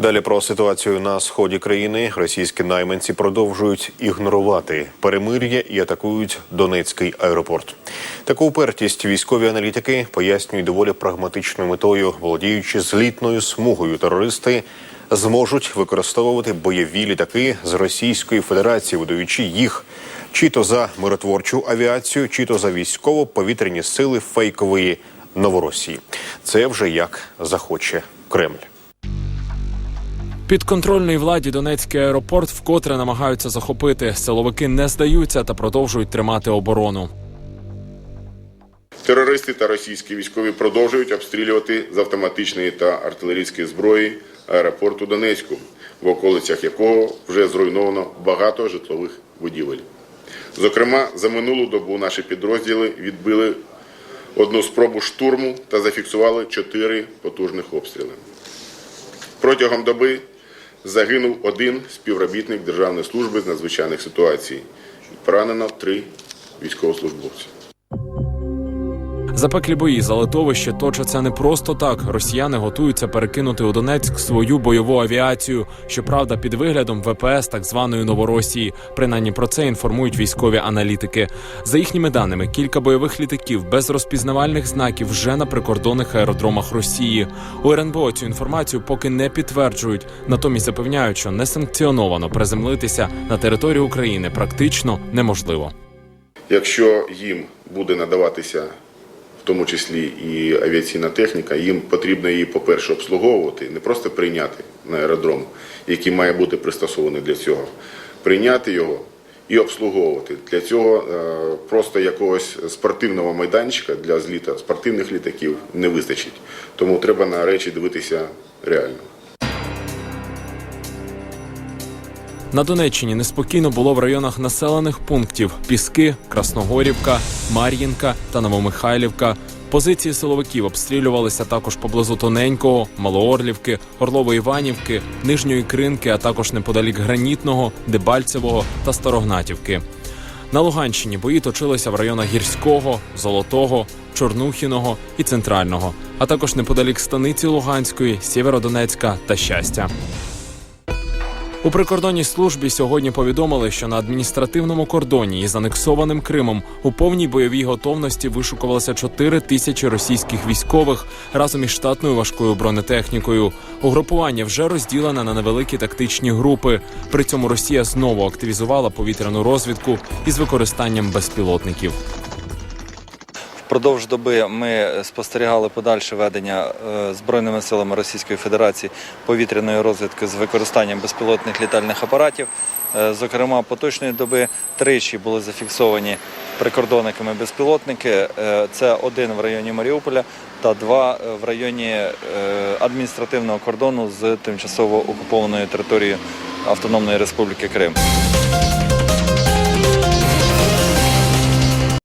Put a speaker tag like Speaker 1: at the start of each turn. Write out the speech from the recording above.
Speaker 1: Далі про ситуацію на сході країни російські найманці продовжують ігнорувати перемир'я і атакують Донецький аеропорт. Таку упертість військові аналітики пояснюють доволі прагматичною метою, володіючи злітною смугою терористи. Зможуть використовувати бойові літаки з Російської Федерації, видаючи їх чи то за миротворчу авіацію, чи то за військово-повітряні сили фейкової Новоросії. Це вже як захоче Кремль.
Speaker 2: Підконтрольний владі Донецький аеропорт вкотре намагаються захопити. Силовики не здаються та продовжують тримати оборону.
Speaker 3: Терористи та російські військові продовжують обстрілювати з автоматичної та артилерійської зброї аеропорту Донецьку, в околицях якого вже зруйновано багато житлових будівель. Зокрема, за минулу добу наші підрозділи відбили одну спробу штурму та зафіксували чотири потужних обстріли. Протягом доби загинув один співробітник Державної служби з надзвичайних ситуацій. Поранено три військовослужбовці.
Speaker 2: Запеклі бої за литовище точаться не просто так. Росіяни готуються перекинути у Донецьк свою бойову авіацію. Щоправда, під виглядом ВПС так званої Новоросії. Принаймні про це інформують військові аналітики. За їхніми даними, кілька бойових літаків без розпізнавальних знаків вже на прикордонних аеродромах Росії. У РНБО цю інформацію поки не підтверджують. Натомість запевняють, що несанкціоновано приземлитися на територію України практично неможливо.
Speaker 3: Якщо їм буде надаватися в тому числі і авіаційна техніка, їм потрібно її, по-перше, обслуговувати, не просто прийняти на аеродром, який має бути пристосований для цього, прийняти його і обслуговувати. Для цього е, просто якогось спортивного майданчика для зліта спортивних літаків не вистачить. Тому треба на речі дивитися реально.
Speaker 2: На Донеччині неспокійно було в районах населених пунктів Піски, Красногорівка, Мар'їнка та Новомихайлівка. Позиції силовиків обстрілювалися також поблизу Тоненького, Малоорлівки, Орлово-Іванівки, Нижньої Кринки, а також неподалік Гранітного, Дебальцевого та Старогнатівки. На Луганщині бої точилися в районах Гірського, Золотого, Чорнухіного і Центрального, а також неподалік станиці Луганської, Сєвєродонецька та Щастя. У прикордонній службі сьогодні повідомили, що на адміністративному кордоні із анексованим Кримом у повній бойовій готовності вишукувалося 4 тисячі російських військових разом із штатною важкою бронетехнікою. Угрупування вже розділене на невеликі тактичні групи. При цьому Росія знову активізувала повітряну розвідку із використанням безпілотників.
Speaker 4: Впродовж доби ми спостерігали подальше ведення е, Збройними силами Російської Федерації повітряної розвідки з використанням безпілотних літальних апаратів. Е, Зокрема, поточної доби тричі були зафіксовані прикордонниками безпілотники. Е, Це один в районі Маріуполя та два в районі адміністративного кордону з тимчасово окупованою територією Автономної Республіки Крим.